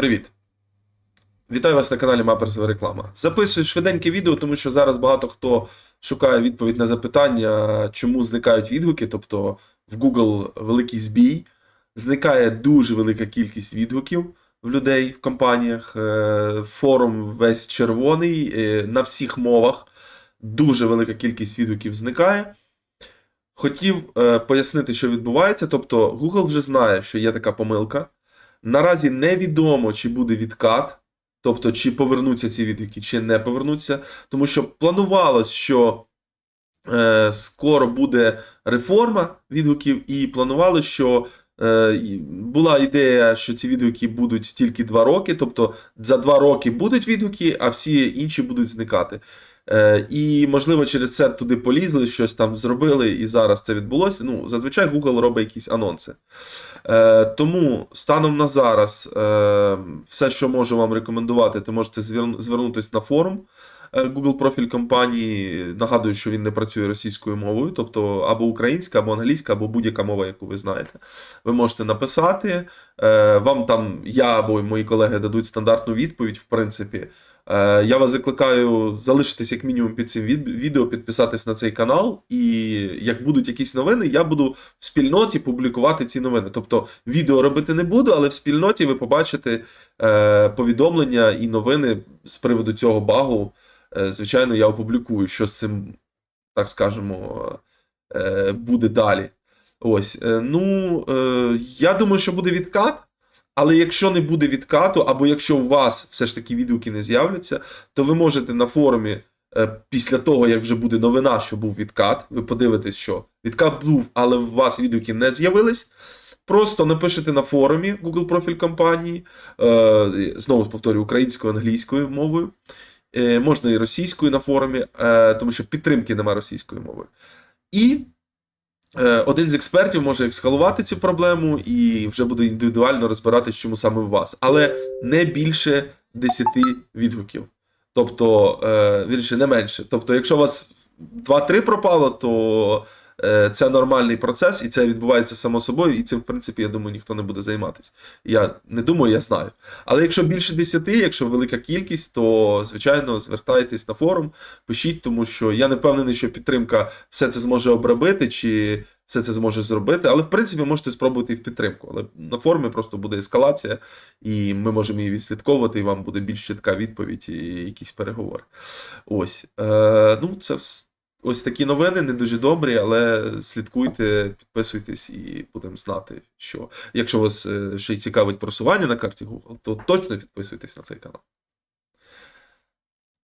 Привіт! Вітаю вас на каналі Маперсова реклама. Записую швиденьке відео, тому що зараз багато хто шукає відповідь на запитання, чому зникають відгуки. Тобто в Google великий збій, зникає дуже велика кількість відгуків в людей в компаніях. е, Форум весь червоний е, на всіх мовах. Дуже велика кількість відгуків зникає. Хотів е, пояснити, що відбувається. Тобто, Google вже знає, що є така помилка. Наразі невідомо, чи буде відкат, тобто чи повернуться ці відгуки, чи не повернуться. Тому що планувалось, що е, скоро буде реформа відгуків, і планувалось, що е, була ідея, що ці відгуки будуть тільки два роки, тобто за два роки будуть відгуки, а всі інші будуть зникати. Е, і, можливо, через це туди полізли, щось там зробили, і зараз це відбулося. Ну, зазвичай Google робить якісь анонси. Е, тому станом на зараз, е, все, що можу вам рекомендувати, ти можете звернутися на форум е, Google профіль компанії. Нагадую, що він не працює російською мовою, тобто або українська, або англійська, або будь-яка мова, яку ви знаєте. Ви можете написати. е, Вам там я або мої колеги дадуть стандартну відповідь, в принципі. Е, Я вас закликаю залишитись як мінімум під цим відео, підписатись на цей канал. І як будуть якісь новини, я буду в спільноті публікувати ці новини. Тобто відео робити не буду, але в спільноті ви побачите е, повідомлення і новини з приводу цього багу. Е, звичайно, я опублікую, що з цим, так скажемо, буде далі. Ось. Ну, я думаю, що буде відкат. Але якщо не буде відкату, або якщо у вас все ж таки відгуки не з'являться, то ви можете на форумі е, після того, як вже буде новина, що був відкат, ви подивитесь, що відкат був, але у вас відгуки не з'явились. Просто напишете на форумі Google профіль компанії, е, знову повторюю, українською, англійською мовою, е, можна і російською на форумі, тому що підтримки немає російської мови. І один з експертів може ескалувати цю проблему і вже буде індивідуально розбиратись, чому саме у вас. Але не більше 10 відгуків. Тобто, е, вірніше, не менше. Тобто, якщо у вас 2-3 пропало, то е, це нормальний процес, і це відбувається само собою, і цим, в принципі, я думаю, ніхто не буде займатися. Я не думаю, я знаю. Але якщо більше 10, якщо велика кількість, то звичайно звертайтесь на форум, пишіть, тому що я не впевнений, що підтримка все це зможе обробити, чи все це зможе зробити. Але в принципі можете спробувати і в підтримку. Але на форумі просто буде ескалація, і ми можемо її відслідковувати, і вам буде більш чітка відповідь і якісь переговори. Ось. Е, ну, це вс- ось такі новини, не дуже добрі, але слідкуйте, підписуйтесь і будемо знати, що якщо вас е, ще й цікавить просування на карті Google, то точно підписуйтесь на цей канал.